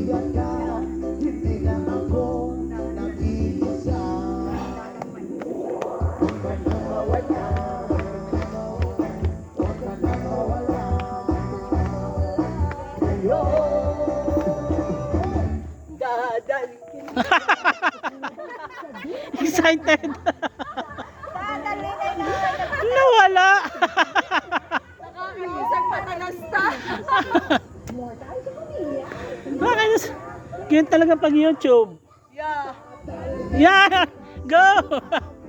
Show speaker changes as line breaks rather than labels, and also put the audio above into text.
Excited. Nawala.
Nakakaisang patanas ta.
Bakit? Ganyan talaga pag YouTube.
Yeah.
Yeah! Go!